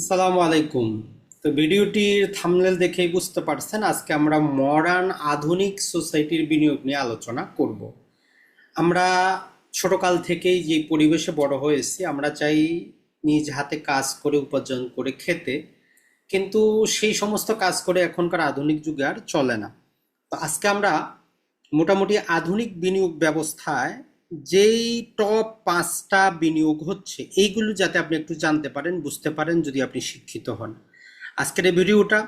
আসসালামু আলাইকুম। তো ভিডিওটির থাম্বনেল দেখেই বুঝতে পারছেন, আজকে আমরা মডার্ন আধুনিক সোসাইটির বিনিয়োগ নিয়ে আলোচনা করব। আমরা ছোটকাল থেকেই যে পরিবেশে বড় হয়েছি, আমরা চাই নিজ হাতে কাজ করে, উপার্জন করে খেতে। কিন্তু সেই সমস্ত কাজ করে এখনকার আধুনিক যুগে আর চলে না। তো আজকে আমরা মোটামুটি আধুনিক বিনিয়োগ ব্যবস্থায় যেই টপ পাঁচটা বিনিয়োগ হচ্ছে, এইগুলো যাতে আপনি একটু জানতে পারেন, বুঝতে পারেন যদি আপনি শিক্ষিত হন। আজকের এই ভিডিওটা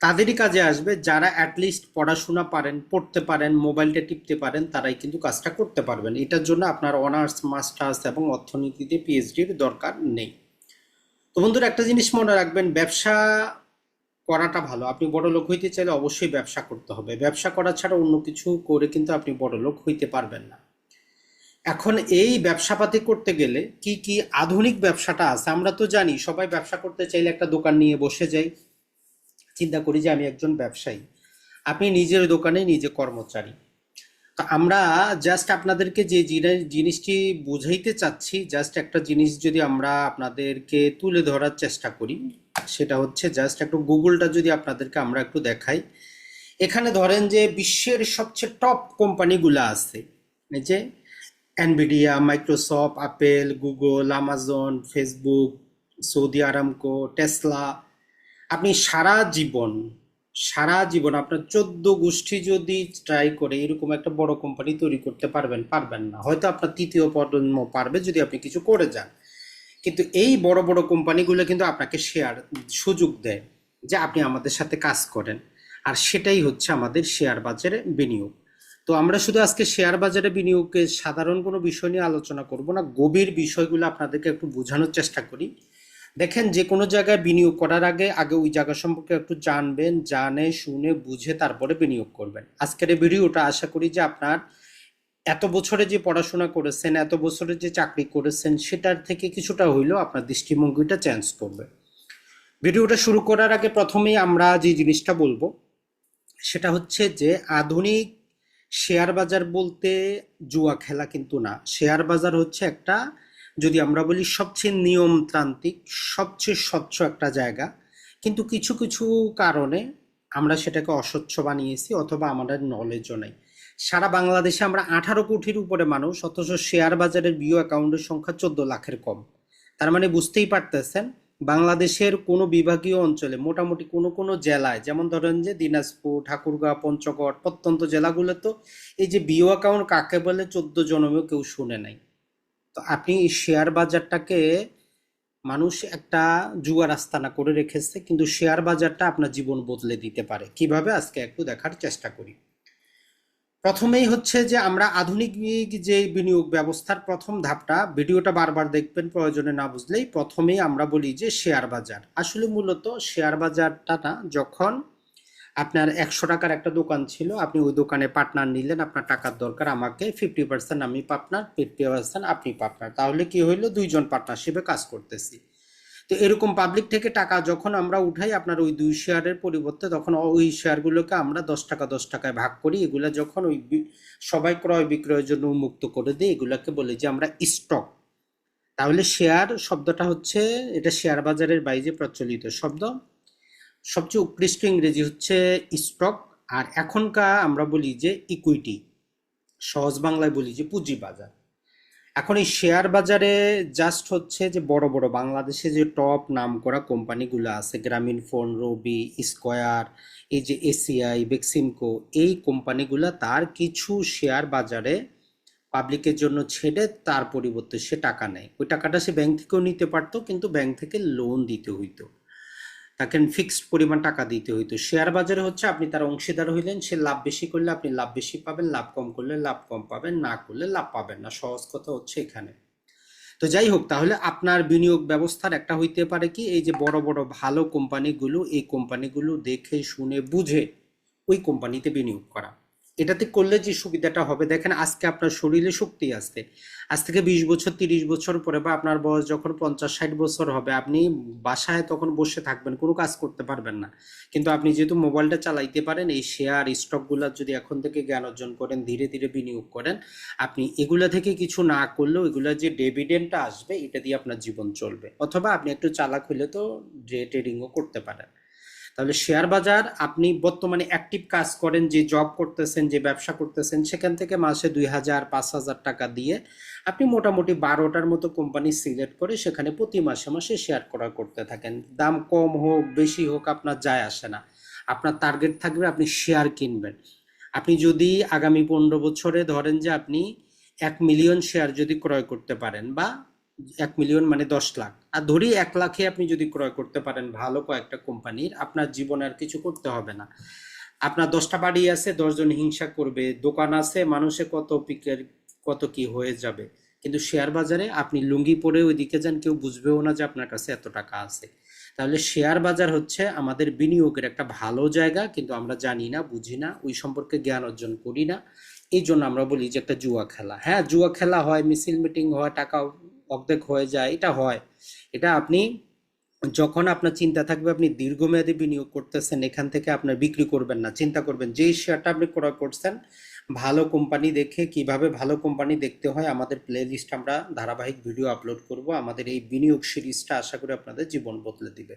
তাদেরই কাজে আসবে, যারা অ্যাটলিস্ট পড়াশোনা পারেন, পড়তে পারেন, মোবাইলটা টিপতে পারেন, তারাই কিন্তু কাজটা করতে পারবেন। এটার জন্য আপনার অনার্স মাস্টার্স এবং অর্থনীতিতে পিএইচডির দরকার নেই। তো বন্ধুরা, একটা জিনিস মনে রাখবেন, ব্যবসা করাটা ভালো। আপনি বড় লোক হইতে চাইলে অবশ্যই ব্যবসা করতে হবে। ব্যবসা করা ছাড়া অন্য কিছু করে কিন্তু আপনি বড় লোক হইতে পারবেন না। এখন এই ব্যবসাপাতি করতে গেলে কি কি আধুনিক ব্যবসাটা আছে? আমরা তো জানি সবাই ব্যবসা করতে চাইলে একটা দোকান নিয়ে বসে যাই। চিন্তা করি যে আমি একজন ব্যবসায়ী। আপনি নিজের দোকানে নিজে কর্মচারী। তো আমরা জাস্ট আপনাদেরকে যে জিনিস জিনিসটি বুঝাইতে চাচ্ছি জাস্ট একটা জিনিস যদি আমরা আপনাদেরকে তুলে ধরার চেষ্টা করি, সেটা হচ্ছে জাস্ট একটু গুগলটা যদি আপনাদেরকে আমরা একটু দেখাই। এখানে ধরেন যে বিশ্বের সবচেয়ে টপ কোম্পানিগুলো আছে। যে Nvidia Microsoft Apple Google Amazon Facebook Saudi Aramco Tesla আপনি সারা জীবন সারা জীবন আপনার চোদ্দ গোষ্ঠী যদি ট্রাই করে এরকম একটা বড় কোম্পানি তৈরি করতে পারবেন পারবেন না। হয়তো আপনার তৃতীয় প্রজন্ম পারবে যদি আপনি কিছু করে যান। কিন্তু এই বড় বড় কোম্পানিগুলো কিন্তু আপনাকে শেয়ার সুযোগ দেয় যে আপনি আমাদের সাথে কাজ করেন। আর সেটাই হচ্ছে আমাদের শেয়ার বাজারে বিনিয়োগ। তো আমরা শুধু আজকে শেয়ার বাজারে বিনিয়োগে সাধারণ কোনো বিষয় নিয়ে আলোচনা করব না, গভীর বিষয়গুলো আপনাদেরকে একটু বোঝানোর চেষ্টা করি। দেখেন, যে কোনো জায়গায় বিনিয়োগ করার আগে আগে ওই জায়গা সম্পর্কে একটু জানবেন, জানে, শুনে, বুঝে তারপরে বিনিয়োগ করবেন। আজকের এই ভিডিওটা আশা করি যে আপনার এত বছরে যে পড়াশোনা করেছেন, এত বছরে যে চাকরি করেছেন, সেটার থেকে কিছুটা হইলেও আপনার দৃষ্টিভঙ্গিটা চেঞ্জ করবে। ভিডিওটা শুরু করার আগে প্রথমেই আমরা যে জিনিসটা বলব, সেটা হচ্ছে যে আধুনিক শেয়ার বাজার বলতে জুয়া খেলা কিন্তু না। শেয়ার বাজার হচ্ছে একটা, যদি আমরা বলি সবচেয়ে নিয়মতান্ত্রিক, সবচেয়ে স্বচ্ছ একটা জায়গা। কিন্তু কিছু কিছু কারণে আমরা সেটাকে অস্বচ্ছ বানিয়েছি অথবা আমাদের নলেজও নেই। সারা বাংলাদেশে আমরা আঠারো কোটির উপরে মানুষ, অথচ শেয়ার বাজারের বিও অ্যাকাউন্টের সংখ্যা চোদ্দ লাখের কম। তার মানে বুঝতেই পারতেছেন বাংলাদেশের কোনো বিভাগীয় অঞ্চলে, মোটামুটি কোনো কোনো জেলায়, যেমন ধরেন যে দিনাজপুর ঠাকুরগাঁও পঞ্চগড়, প্রত্যন্ত জেলাগুলো তো এই যে বিও অ্যাকাউন্ট কাকে বলে চোদ্দ জনমেও কেউ শুনে নাই। তো আপনি শেয়ার বাজারটাকে মানুষ একটা জুয়ার আস্তানা করে রেখেছে, কিন্তু শেয়ার বাজারটা আপনার জীবন বদলে দিতে পারে। কীভাবে? আজকে একটু দেখার চেষ্টা করি। প্রথমেই হচ্ছে যে আমরা আধুনিক যে বিনিয়োগ ব্যবস্থার প্রথম ধাপটা, ভিডিওটা বারবার দেখবেন, প্রয়োজনে না বুঝলেই প্রথমেই আমরা বলি যে শেয়ার বাজার। আসলে মূলত শেয়ার বাজারটা না যখন আপনার একশো টাকার একটা দোকান ছিল, আপনি ওই দোকানে পার্টনার নিলেন, আপনার টাকার দরকার, আমাকে ফিফটি পার্সেন্ট আমি পার্টনার ফিফটি পার্সেন্ট আপনি পার্টনার। তাহলে কি হইল? দুইজন পার্টনারশিপে কাজ করতেছি। তো এরকম পাবলিক থেকে টাকা যখন আমরা উঠাই আপনার ওই দুই শেয়ারের পরিবর্তে, তখন ওই শেয়ারগুলোকে আমরা দশ টাকা, দশ টাকায় ভাগ করি। এগুলা যখন ওই সবাই ক্রয় বিক্রয়ের জন্য উন্মুক্ত করে দিই, এগুলাকে বলি যে আমরা স্টক তাহলে শেয়ার শব্দটা হচ্ছে, এটা শেয়ার বাজারের বাইরে প্রচলিত শব্দ। সবচেয়ে উৎকৃষ্ট ইংরেজি হচ্ছে স্টক আর এখনকার আমরা বলি যে ইকুইটি সহজ বাংলায় বলি যে পুঁজি বাজার এখন এই শেয়ার বাজারে জাস্ট হচ্ছে যে বড় বড় বাংলাদেশে যে টপ নাম করা কোম্পানিগুলো আছে, গ্রামীণ ফোন, রবি, স্কোয়ার, এই যে এসিআই বেক্সিমকো এই কোম্পানিগুলো তার কিছু শেয়ার বাজারে পাবলিকের জন্য ছেড়ে তার পরিবর্তে সে টাকা নেয়। ওই টাকাটা সে ব্যাংক থেকেও নিতে পারতো, কিন্তু ব্যাংক থেকে লোন দিতে হইতো। তাকে ফিক্সড পরিমাণ টাকা দিতে হইতো। শেয়ার বাজারে হচ্ছে আপনি তার অংশীদার হইলেন, সে লাভ বেশি করলে আপনি লাভ বেশি পাবেন, লাভ কম করলে লাভ কম পাবেন, না করলে লাভ পাবেন না। সহজ কথা হচ্ছে এখানে। তো যাই হোক, তাহলে আপনার বিনিয়োগ ব্যবস্থার একটা হইতে পারে কি, এই যে বড় বড়, ভালো কোম্পানিগুলো, এই কোম্পানিগুলো দেখে, শুনে, বুঝে ওই কোম্পানিতে বিনিয়োগ করা। এটাতে করলে যে সুবিধাটা হবে, দেখেন আজকে আপনার শরীরে শক্তি আছে। আজ থেকে বিশ বছর, তিরিশ বছর পরে বা আপনার বয়স যখন পঞ্চাশ, ষাট বছর হবে, আপনি বাসায় তখন বসে থাকবেন, কোনো কাজ করতে পারবেন না। কিন্তু আপনি যেহেতু মোবাইলটা চালাইতে পারেন, এই শেয়ার স্টকগুলো যদি এখন থেকে জ্ঞান অর্জন করেন, ধীরে ধীরে বিনিয়োগ করেন, আপনি এগুলা থেকে কিছু না করলেও এগুলা যে ডেভিডেন্টটা আসবে, এটা দিয়ে আপনার জীবন চলবে। অথবা আপনি একটু চালাক হলে তো ডে ট্রেডিংও করতে পারেন। তাহলে শেয়ার বাজার, আপনি বর্তমানে অ্যাক্টিভ কাজ করেন, যে জব করতেছেন, যে ব্যবসা করতেছেন, সেখান থেকে মাসে দুই হাজার, পাঁচ হাজার টাকা দিয়ে আপনি মোটামুটি বারোটার মতো কোম্পানি সিলেক্ট করে সেখানে প্রতি মাসে মাসে শেয়ার করা করতে থাকেন। দাম কম হোক, বেশি হোক, আপনার যায় আসে না। আপনার টার্গেট থাকবে আপনি শেয়ার কিনবেন। আপনি যদি আগামী পনেরো বছরে ধরেন যে আপনি এক মিলিয়ন শেয়ার যদি ক্রয় করতে পারেন বা এক মিলিয়ন মানে দশ লাখ। আর ধরি এক লাখে আপনি যদি ক্রয় করতে পারেন ভালো কয়েকটা কোম্পানির, আপনার জীবনে আর কিছু করতে হবে না। আপনার দশটা বাড়ি আছে, দশজন হিংসা করবে, দোকান আছে, মানুষে কত পিকের কত কি হয়ে যাবে। কিন্তু শেয়ার বাজারে আপনি লুঙ্গি পরে ওইদিকে যান, কেউ বুঝবেও না যে আপনার কাছে এত টাকা আছে। তাহলে শেয়ার বাজার হচ্ছে আমাদের বিনিয়োগের একটা ভালো জায়গা, কিন্তু আমরা জানি না, বুঝি না, ওই সম্পর্কে জ্ঞান অর্জন করি না। এই জন্য আমরা বলি যে একটা জুয়া খেলা। হ্যাঁ জুয়া খেলা হয়, মিছিল মিটিং হয় টাকা অর্ধেক হয়ে যায়, এটা হয়। এটা আপনি যখন আপনার চিন্তা থাকবে, আপনি দীর্ঘমেয়াদী বিনিয়োগ করতেছেন, এখান থেকে আপনার বিক্রি করবেন না, চিন্তা করবেন যেই শেয়ারটা আপনি ক্রয় করছেন, ভালো কোম্পানি দেখে কীভাবে ভালো কোম্পানি দেখতে হয়, আমাদের প্লে লিস্ট আমরা ধারাবাহিক ভিডিও আপলোড করব, আমাদের এই বিনিয়োগ সিরিজটা আশা করি আপনাদের জীবন বদলে দিবে।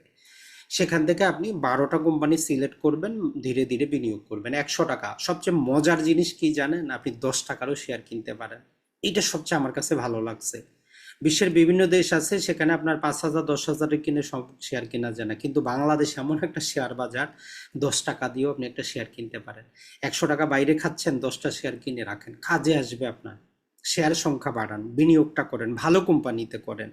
সেখান থেকে আপনি বারোটা কোম্পানি সিলেক্ট করবেন, ধীরে ধীরে বিনিয়োগ করবেন, একশো টাকা। সবচেয়ে মজার জিনিস কি জানেন? আপনি দশ টাকারও শেয়ার কিনতে পারেন। এটা সবচেয়ে আমার কাছে ভালো লাগছে। বিশ্বের বিভিন্ন দেশ আছে, সেখানে আপনার পাঁচ হাজার, দশ হাজারে কিনে সব শেয়ার কেনা যায় না। কিন্তু বাংলাদেশ এমন একটা শেয়ার বাজার, দশ টাকা দিয়েও আপনি একটা শেয়ার কিনতে পারেন। একশো টাকা বাইরে খাচ্ছেন, দশটা শেয়ার কিনে রাখেন। কাজে আসবে আপনার। শেয়ার সংখ্যা বাড়ান, বিনিয়োগটা করেন, ভালো কোম্পানিতে করেন।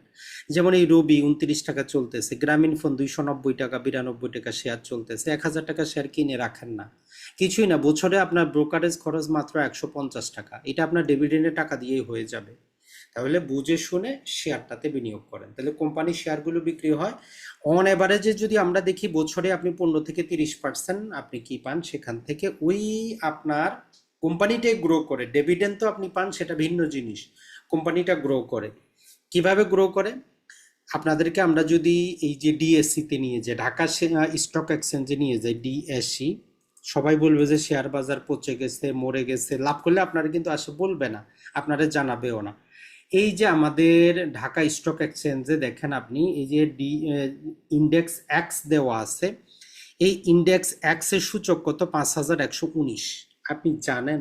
যেমন এই রবি উনত্রিশ টাকা চলতেছে গ্রামীণ ফোন দুইশো নব্বই টাকা, বিরানব্বই টাকা শেয়ার চলতেছে। এক হাজার টাকা শেয়ার কিনে রাখেন না। কিছুই না, বছরে আপনার ব্রোকারেজ খরচ মাত্র একশো পঞ্চাশ টাকা। এটা আপনার ডেভিডেন্ডের টাকা দিয়েই হয়ে যাবে। তাহলে বুঝে শুনে শেয়ারটাতে বিনিয়োগ করেন। তাহলে কোম্পানির শেয়ারগুলো বিক্রি হয়। অন অ্যাভারেজে যদি আমরা দেখি বছরে আপনি পনেরো থেকে তিরিশ পার্সেন্ট আপনি কি পান সেখান থেকে? ওই আপনার কোম্পানিটাই গ্রো করে। ডেভিডেন্ড তো আপনি পান, সেটা ভিন্ন জিনিস। কোম্পানিটা গ্রো করে। কীভাবে গ্রো করে? আপনাদেরকে আমরা যদি এই যে ডিএসসিতে নিয়ে যাই, ঢাকা স্টক এক্সচেঞ্জে নিয়ে যাই ডিএসসি সবাই বলবে যে শেয়ার বাজার পচে গেছে, মরে গেছে। লাভ করলে আপনারা কিন্তু আসে বলবে না। আপনারা জানাবেও না। এই যে আমাদের ঢাকা স্টক এক্সচেঞ্জে দেখেন আপনি, এই যে ডি ইন্ডেক্স এক্স দেওয়া আছে, এই ইন্ডেক্স এক্সের সূচক কত? পাঁচ হাজার একশো উনিশ। আপনি জানেন,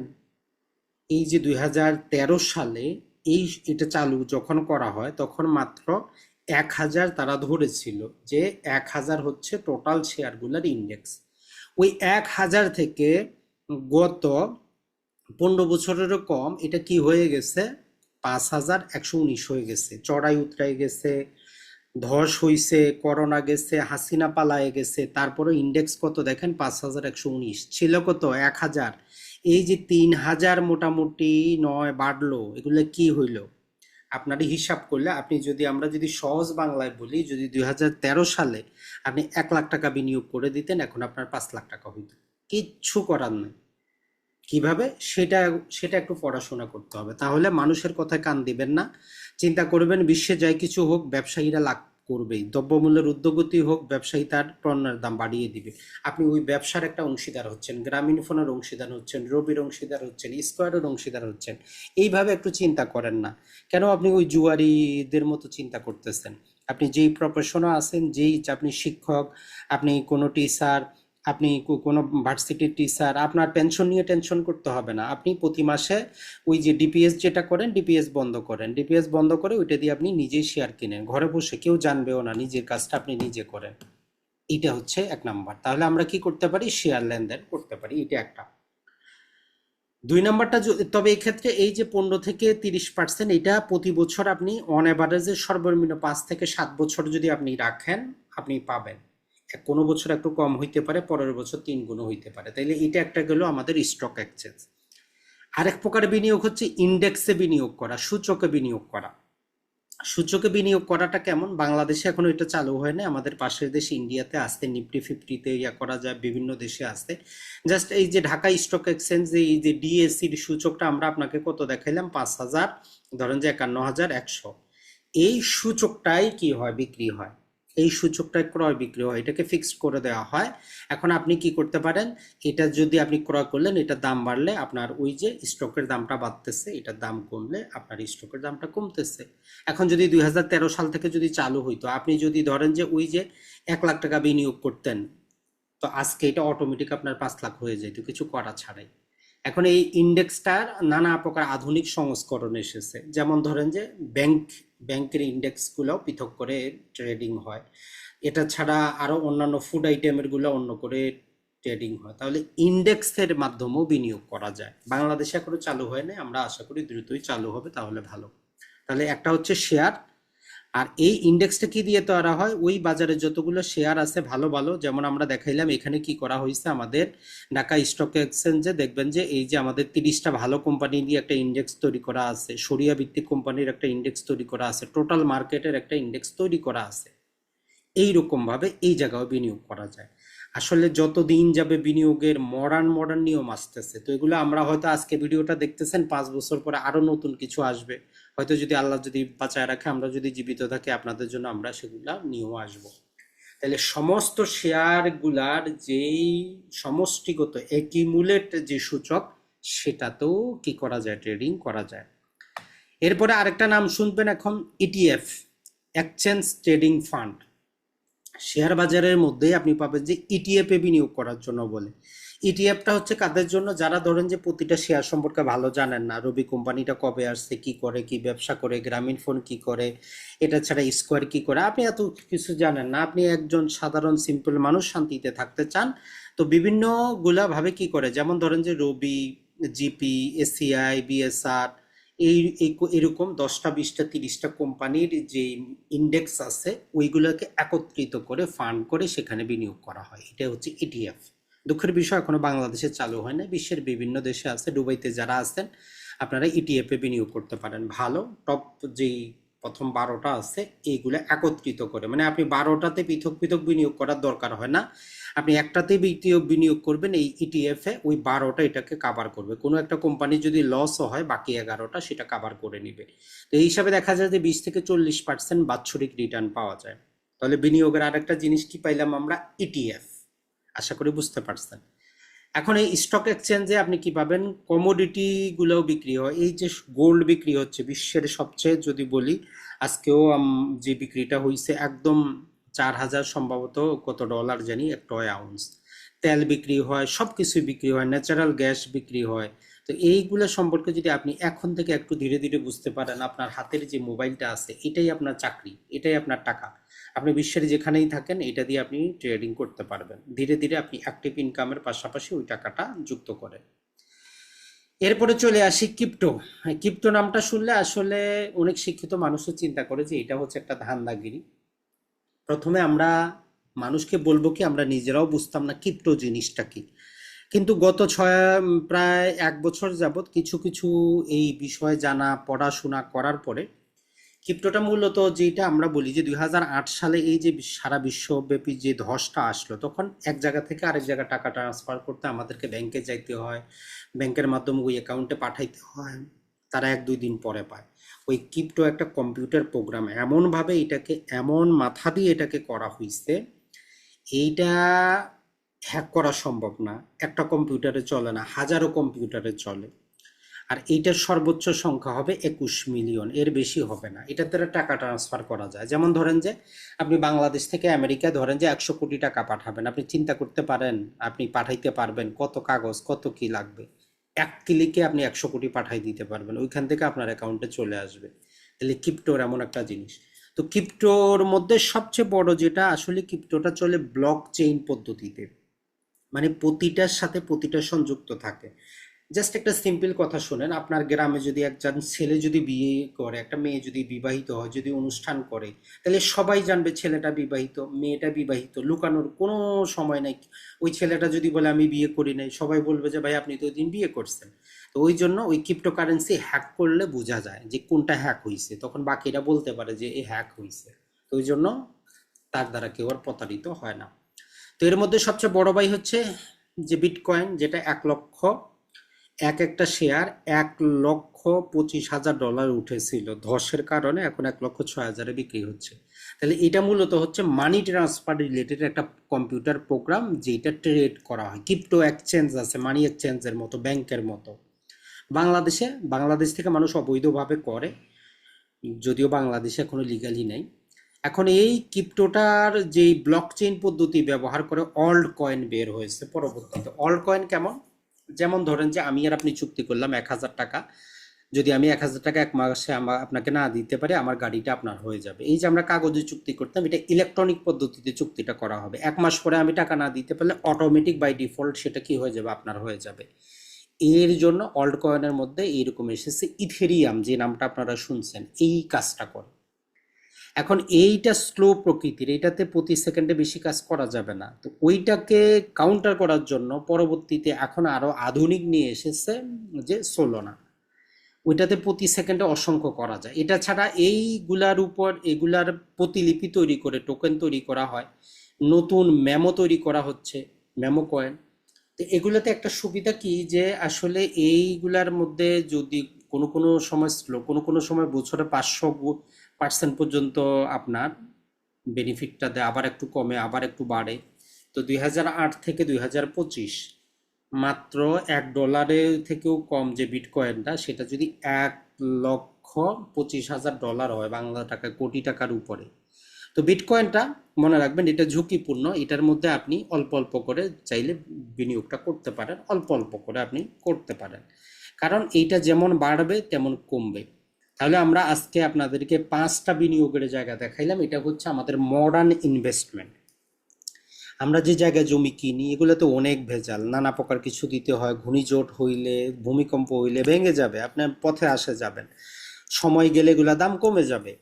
এই যে দুই হাজার তেরো সালে এই এটা চালু যখন করা হয়, তখন মাত্র এক হাজার তারা ধরেছিল যে এক হাজার হচ্ছে টোটাল শেয়ারগুলোর ইন্ডেক্স ওই এক হাজার থেকে গত পনেরো বছরেরও কম, এটা কি হয়ে গেছে? পাঁচ হাজার একশো উনিশ হয়ে গেছে। চড়াই উতরাই গেছে, ধস হইছে, করোনা গেছে, হাসিনা পালায়ে গেছে, তারপরে ইন্ডেক্স কত দেখেন? পাঁচ হাজার একশো উনিশ। ছিল কত? এক হাজার। এই যে তিন হাজার মোটামুটি নয় বাড়লো, এগুলো কি হইল? আপনার হিসাব করলে আপনি যদি আমরা যদি সহজ বাংলায় বলি, যদি দুই হাজার তেরো সালে আপনি এক লাখ টাকা বিনিয়োগ করে দিতেন, এখন আপনার পাঁচ লাখ টাকা হইত। কিচ্ছু করার নেই। কীভাবে? সেটা সেটা একটু পড়াশোনা করতে হবে। তাহলে মানুষের কথায় কান দিবেন না। চিন্তা করবেন, বিশ্বে যাই কিছু হোক, ব্যবসায়ীরা লাভ করবেই। দ্রব্যমূল্যের উদ্যোগতি হোক, ব্যবসায়ী তার পণ্যের দাম বাড়িয়ে দিবে। আপনি ওই ব্যবসার একটা অংশীদার হচ্ছেন, গ্রামীণ ফোনের অংশীদার হচ্ছেন, রবির অংশীদার হচ্ছেন, স্কোয়ারের অংশীদার হচ্ছেন। এইভাবে একটু চিন্তা করেন না। কেন আপনি ওই জুয়ারিদের মতো চিন্তা করতেছেন? আপনি যেই প্রফেশনে আছেন, যেই আপনি শিক্ষক, আপনি কোনো টিচার আপনি কোনো ভার্সিটির টিচার আপনার পেনশন নিয়ে টেনশন করতে হবে না। আপনি প্রতি মাসে ওই যে ডিপিএস যেটা করেন ডিপিএস বন্ধ করেন। ডিপিএস বন্ধ করে ওইটা দিয়ে আপনি নিজেই শেয়ার কিনেন। ঘরে বসে কেউ জানবেও না নিজের কাজটা আপনি নিজে করেন। এটা হচ্ছে এক নাম্বার তাহলে আমরা কি করতে পারি? শেয়ার লেনদেন করতে পারি। এটা একটা। দুই নাম্বারটা তবে এই ক্ষেত্রে এই যে পনেরো থেকে তিরিশ পার্সেন্ট এটা প্রতি বছর আপনি অন অ্যাভারেজে সর্বনিম্ন পাঁচ থেকে সাত বছর যদি আপনি রাখেন, আপনি পাবেন। কোনো বছর একটু কম হইতে পারে, পরের বছর তিন গুণ হইতে পারে। তাইলে এটা একটা গেল আমাদের স্টক এক্সচেঞ্জ আরেক প্রকার বিনিয়োগ হচ্ছে ইন্ডেক্সে বিনিয়োগ করা, সূচকে বিনিয়োগ করা। সূচকে বিনিয়োগ করাটা কেমন? বাংলাদেশে এখনও এটা চালু হয় না আমাদের পাশের দেশ ইন্ডিয়াতে আসতে, নিফটি, ফিফটিতে ইয়া করা যায়, বিভিন্ন দেশে আসতে। জাস্ট এই যে ঢাকা স্টক এক্সচেঞ্জ এই যে ডিএসসির সূচকটা আমরা আপনাকে কত দেখাইলাম? পাঁচ হাজার, ধরেন যে একান্ন হাজার একশো। এই সূচকটাই কি হয়? বিক্রি হয়। এই সূচকটা ক্রয় বিক্রি হয়, এটাকে ফিক্সড করে দেওয়া হয়। এখন আপনি কি করতে পারেন, এটা যদি আপনি ক্রয় করলেন, এটার দাম বাড়লে আপনার ওই যে স্টকের দামটা বাড়তেছে, এটার দাম কমলে আপনার স্টকের দামটা কমতেছে। এখন যদি দুই হাজার তেরো সাল থেকে যদি চালু হইতো, আপনি যদি ধরেন যে ওই যে এক লাখ টাকা বিনিয়োগ করতেন, তো আজকে এটা অটোমেটিক আপনার পাঁচ লাখ হয়ে যেত কিছু করা ছাড়াই। এখন এই ইন্ডেক্সটার নানা প্রকার আধুনিক সংস্করণ এসেছে। যেমন ধরেন যে ব্যাংক ব্যাংকের ইন্ডেক্সগুলো পৃথক করে ট্রেডিং হয়। এটা ছাড়া আরও অন্যান্য ফুড আইটেমেরগুলো অন্য করে ট্রেডিং হয়। তাহলে ইন্ডেক্সের মাধ্যমেও বিনিয়োগ করা যায়। বাংলাদেশে এখনও চালু হয় না আমরা আশা করি দ্রুতই চালু হবে, তাহলে ভালো। তাহলে একটা হচ্ছে শেয়ার আর এই ইন্ডেক্সটা কি দিয়ে তৈরি হয়? ওই বাজারে যতগুলো শেয়ার আছে ভালো ভালো। যেমন আমরা দেখাইলাম, এখানে কি করা হয়েছে আমাদের ঢাকা স্টক এক্সচেঞ্জে দেখবেন যে এই যে আমাদের তিরিশটা ভালো কোম্পানি দিয়ে একটা ইন্ডেক্স তৈরি করা আছে সরিয়া ভিত্তিক কোম্পানির একটা ইন্ডেক্স তৈরি করা আছে টোটাল মার্কেটের একটা ইন্ডেক্স তৈরি করা আছে। এই রকম ভাবে এই জায়গাও বিনিয়োগ করা যায়। আসলে যত দিন যাবে বিনিয়োগের মডার্ন মডার্ন নিয়ম আসতেছে, তো এগুলো আমরা হয়তো আজকে ভিডিওটা দেখতেছেন, পাঁচ বছর পরে আরও নতুন কিছু আসবে। হয়তো যদি আল্লাহ যদি বাঁচায় রাখে, আমরা যদি জীবিত থাকি, আপনাদের জন্য আমরা সেগুলা নিয়েও আসব। তাহলে সমস্ত শেয়ারগুলার যেই সমষ্টিগত একিমুলেট যে সূচক, সেটাতেও কি করা যায়? ট্রেডিং করা যায়। এরপরে আরেকটা নাম শুনবেন এখন ETF exchange trading fund share বাজারের মধ্যেই আপনি পাবেন যে ইটিএফ এ বিনিয়োগ করার জন্য বলে। ইটিএফটা হচ্ছে কাদের জন্য? যারা ধরেন যে প্রতিটা শেয়ার সম্পর্কে ভালো জানেন না রবি কোম্পানিটা কবে আসছে, কি করে, কি ব্যবসা করে গ্রামীণ ফোন কি করে, এটা ছাড়া স্কোয়ার কি করে, আপনি এত কিছু জানেন না। আপনি একজন সাধারণ সিম্পল মানুষ, শান্তিতে থাকতে চান। তো বিভিন্নগুলা ভাবে কি করে? যেমন ধরেন যে রবি জিপি এসিআই বিএসআর এই এরকম দশটা, বিশটা, তিরিশটা কোম্পানির যে ইন্ডেক্স আছে, ওইগুলোকে একত্রিত করে ফান্ড করে সেখানে বিনিয়োগ করা হয়। এটা হচ্ছে ইটিএফ দুঃখের বিষয়, এখনও বাংলাদেশে চালু হয় না। বিশ্বের বিভিন্ন দেশে আছে, দুবাইতে যারা আছেন, আপনারা ইটিএফ এ বিনিয়োগ করতে পারেন। ভালো টপ যেই প্রথম বারোটা আছে এইগুলো একত্রিত করে। মানে আপনি বারোটাতে পৃথক পৃথক বিনিয়োগ করার দরকার হয় না। আপনি একটাতে বিনিয়োগ বিনিয়োগ করবেন, এই ইটিএফ এ ওই বারোটা এটাকে কাভার করবে। কোনো একটা কোম্পানি যদি লসও হয়, বাকি এগারোটা সেটা কাভার করে নিবে। তো এই হিসাবে দেখা যায় যে বিশ থেকে চল্লিশ পার্সেন্ট বাৎসরিক রিটার্ন পাওয়া যায়। তাহলে বিনিয়োগের আরেকটা জিনিস কি পাইলাম আমরা? ইটিএফ আশা করি বুঝতে পারছেন। এখন এই স্টক এক্সচেঞ্জে আপনি কি পাবেন? কমোডিটি গুলোও বিক্রি হয়। এই যে গোল্ড বিক্রি হচ্ছে, বিশ্বের সবচেয়ে যদি বলি, আজকেও যে বিক্রিটা হয়েছে একদম চার হাজার সম্ভবত কত ডলার জানি একটা আউন্স তেল বিক্রি হয় সব কিছুই বিক্রি হয় ন্যাচারাল গ্যাস বিক্রি হয়। তো এইগুলো সম্পর্কে যদি আপনি এখন থেকে একটু ধীরে ধীরে বুঝতে পারেন, আপনার হাতের যে মোবাইলটা আছে, এটাই আপনার চাকরি, এটাই আপনার টাকা। আপনি বিশ্বের যেখানেই থাকেন, এটা দিয়ে আপনি ট্রেডিং করতে পারবেন। ধীরে ধীরে আপনি অ্যাক্টিভ ইনকামের পাশাপাশি ওই টাকাটা যুক্ত করেন। এরপরে চলে আসি ক্রিপ্টো ক্রিপ্টো নামটা শুনলে আসলে অনেক শিক্ষিত মানুষও চিন্তা করে যে এটা হচ্ছে একটা ধান্দাগিরি। প্রথমে আমরা মানুষকে বলব কি, আমরা নিজেরাও বুঝতাম না ক্রিপ্টো জিনিসটা কি। কিন্তু গত ছয় প্রায় এক বছর যাবৎ কিছু কিছু এই বিষয়ে জানা, পড়াশোনা করার পরে ক্রিপ্টোটা মূলত যেটা আমরা বলি যে, দুই হাজার আট সালে এই যে সারা বিশ্বব্যাপী যে ধসটা আসলো, তখন এক জায়গা থেকে আরেক জায়গায় টাকা ট্রান্সফার করতে আমাদেরকে ব্যাংকে যাইতে হয়। ব্যাংকের মাধ্যমে ওই অ্যাকাউন্টে পাঠাইতে হয়। তারা এক দুই দিন পরে পায়। ওই ক্রিপ্টো একটা কম্পিউটার প্রোগ্রাম, এমনভাবে এটাকে, এমন মাথা দিয়ে এটাকে করা হয়েছে এইটা হ্যাক করা সম্ভব না। একটা কম্পিউটারে চলে না, হাজারো কম্পিউটারে চলে। আর এইটার সর্বোচ্চ সংখ্যা হবে একুশ মিলিয়ন, এর বেশি হবে না। এটার দ্বারা টাকা ট্রান্সফার করা যায়। যেমন ধরেন যে, আপনি বাংলাদেশ থেকে আমেরিকায় ধরেন যে, একশো কোটি টাকা পাঠাবেন। আপনি চিন্তা করতে পারেন, আপনি পাঠাইতে পারবেন কত কাগজ, কত কি লাগবে। এক ক্লিকে আপনি একশো কোটি পাঠাই দিতে পারবেন, ওইখান থেকে আপনার অ্যাকাউন্টে চলে আসবে। তাহলে ক্রিপ্টোর এমন একটা জিনিস। তো ক্রিপ্টোর মধ্যে সবচেয়ে বড় যেটা, আসলে ক্রিপ্টোটা চলে ব্লক চেইন পদ্ধতিতে। মানে প্রতিটার সাথে প্রতিটা সংযুক্ত থাকে। জাস্ট একটা সিম্পল কথা শোনেন, আপনার গ্রামে যদি একজন ছেলে যদি বিয়ে করে, একটা মেয়ে যদি বিবাহিত হয়, যদি অনুষ্ঠান করে, তাহলে সবাই জানবে ছেলেটা বিবাহিত, মেয়েটা বিবাহিত, লুকানোর কোনো সময় নাই। ওই ছেলেটা যদি বলে, আমি বিয়ে করি নাই, সবাই বলবে যে, ভাই, আপনি তো দিন বিয়ে করছেন। তো ওই জন্য ওই ক্রিপ্টোকারেন্সি হ্যাক করলে বোঝা যায় যে, কোনটা হ্যাক হয়েছে তখন বাকিরা বলতে পারে যে, এ হ্যাক হয়েছে তো ওই জন্য তার দ্বারা কেউ আর প্রতারিত হয় না। তো এর মধ্যে সবচেয়ে বড় ভাই হচ্ছে যে বিটকয়েন যেটা এক লক্ষ এক একটা শেয়ার এক লক্ষ পঁচিশ হাজার ডলার উঠেছিল। ধসের কারণে এখন এক লক্ষ ছয় হাজারে বিক্রি হচ্ছে। তাহলে এটা মূলত হচ্ছে মানি ট্রান্সফার রিলেটেড একটা কম্পিউটার প্রোগ্রাম যেটা ট্রেড করা হয়। ক্রিপ্টো এক্সচেঞ্জ আছে মানি এক্সচেঞ্জের মতো ব্যাংকের মতো। বাংলাদেশে, বাংলাদেশ থেকে মানুষ অবৈধভাবে করে, যদিও বাংলাদেশে এখনও লিগালি নেই। এখন এই ক্রিপ্টোটার যেই ব্লক চেইন পদ্ধতি ব্যবহার করে অল্ড কয়েন বের হয়েছে পরবর্তীতে। অল্ড কয়েন কেমন? যেমন ধরেন যে আমি আর আপনি চুক্তি করলাম এক হাজার টাকা, যদি আমি এক হাজার টাকা এক মাসে আমার আপনাকে না দিতে পারি, আমার গাড়িটা আপনার হয়ে যাবে। এই যে আমরা কাগজে চুক্তি করতাম, এটা ইলেকট্রনিক পদ্ধতিতে চুক্তিটা করা হবে। এক মাস পরে আমি টাকা না দিতে পারলে অটোমেটিক বাই ডিফল্ট সেটা কি হয়ে যাবে? আপনার হয়ে যাবে। এর জন্য অল্ড কয়েনের মধ্যে এইরকম এসেছে ইথেরিয়াম যে নামটা আপনারা শুনছেন। এই কাজটা করে এখন এইটা স্লো প্রকৃতির, এইটাতে প্রতি সেকেন্ডে বেশি কাজ করা যাবে না। তো ওইটাকে কাউন্টার করার জন্য পরবর্তীতে এখন আরও আধুনিক নিয়ে এসেছে যে সোলোনা ওইটাতে প্রতি সেকেন্ডে অসংখ্য করা যায়। এটা ছাড়া এইগুলার উপর, এগুলার প্রতিলিপি তৈরি করে টোকেন তৈরি করা হয়। নতুন মেমো তৈরি করা হচ্ছে মেমো কয়েন তো এগুলোতে একটা সুবিধা কি যে আসলে এইগুলার মধ্যে যদি কোনো কোনো সময় স্লো কোনো কোনো সময় বছরে পাঁচশো পার্সেন্ট পর্যন্ত আপনার বেনিফিটটা দেয় আবার একটু কমে, আবার একটু বাড়ে। তো দুই হাজার আট থেকে দুই হাজার পঁচিশ মাত্র এক ডলারের থেকেও কম যে বিটকয়েনটা, সেটা যদি এক লক্ষ পঁচিশ হাজার ডলার হয় বাংলা টাকা, কোটি টাকার উপরে। তো বিটকয়েনটা মনে রাখবেন, এটা ঝুঁকিপূর্ণ। এটার মধ্যে আপনি অল্প অল্প করে চাইলে বিনিয়োগটা করতে পারেন, অল্প অল্প করে আপনি করতে পারেন। কারণ এইটা যেমন বাড়বে, তেমন কমবে। তাহলে আমরা আজকে আপনাদেরকে পাঁচটা বিনিয়োগের জায়গা দেখাইলাম। এটা হচ্ছে আমাদের মডার্ন ইনভেস্টমেন্ট আমরা যে জায়গায় জমি কিনি, এগুলোতে অনেক ভেজাল। নানা প্রকার কিছু দিতে হয়। ঘূর্ণিঝড় হইলে, ভূমিকম্প হইলে ভেঙে যাবে, আপনার পথে আসে যাবেন সময় গেলে এগুলা দাম কমে যাবে।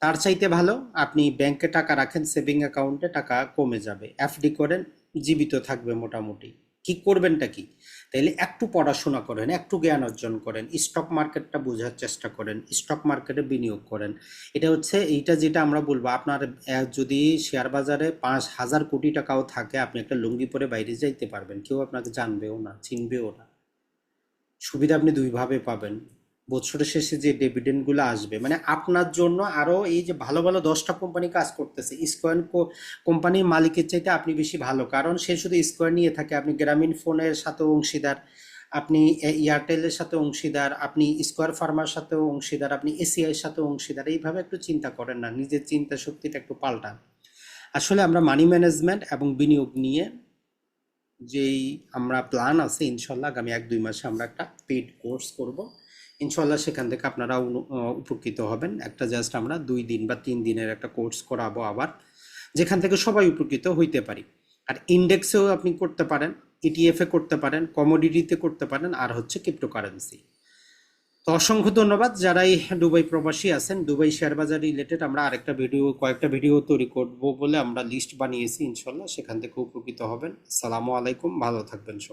তার চাইতে ভালো, আপনি ব্যাংকে টাকা রাখেন সেভিং অ্যাকাউন্টে টাকা কমে যাবে। এফডি করেন, জীবিত থাকবে মোটামুটি। কি করবেনটা কি? তাইলে একটু পড়াশোনা করেন, একটু জ্ঞান অর্জন করেন স্টক মার্কেটটা বোঝার চেষ্টা করেন স্টক মার্কেটে বিনিয়োগ করেন। এটা হচ্ছে এইটা যেটা আমরা বলব, আপনার যদি শেয়ার বাজারে পাঁচ হাজার কোটি টাকাও থাকে, আপনি একটা লুঙ্গি পরে বাইরে যাইতে পারবেন। কেউ আপনাকে জানবেও না, চিনবেও না। সুবিধা আপনি দুইভাবে পাবেন। বছরের শেষে যে ডিভিডেন্ডগুলো আসবে মানে আপনার জন্য আরও এই যে ভালো ভালো দশটা কোম্পানি কাজ করতেছে স্কোয়ার কোম্পানির মালিকের চাইতে আপনি বেশি ভালো। কারণ সে শুধু স্কোয়ার নিয়ে থাকে, আপনি গ্রামীণ ফোনের সাথে অংশীদার, আপনি এয়ারটেলের সাথে অংশীদার, আপনি স্কোয়ার ফার্মার সাথেও অংশীদার, আপনি এসিআইয়ের সাথে অংশীদার, এইভাবে একটু চিন্তা করেন না, নিজের চিন্তা শক্তিটা একটু পাল্টান। আসলে আমরা মানি ম্যানেজমেন্ট এবং বিনিয়োগ নিয়ে যেই আমরা প্ল্যান আছে, ইনশাল্লাহ আগামী এক দুই মাসে আমরা একটা পেইড কোর্স করব। ইনশাল্লাহ সেখান থেকে আপনারা উপকৃত হবেন। একটা জাস্ট আমরা দুই দিন বা তিন দিনের একটা কোর্স করাবো আবার, যেখান থেকে সবাই উপকৃত হইতে পারি। আর ইন্ডেক্সেও আপনি করতে পারেন ইটিএফে করতে পারেন কমোডিটিতে করতে পারেন, আর হচ্ছে ক্রিপ্টোকারেন্সি তো অসংখ্য ধন্যবাদ। যারা এই দুবাই প্রবাসী আছেন, দুবাই শেয়ার বাজার রিলেটেড আমরা আরেকটা ভিডিও কয়েকটা ভিডিও তৈরি করব বলে আমরা লিস্ট বানিয়েছি ইনশাল্লাহ সেখান থেকে উপকৃত হবেন। আসসালামু আলাইকুম, ভালো থাকবেন সবাই।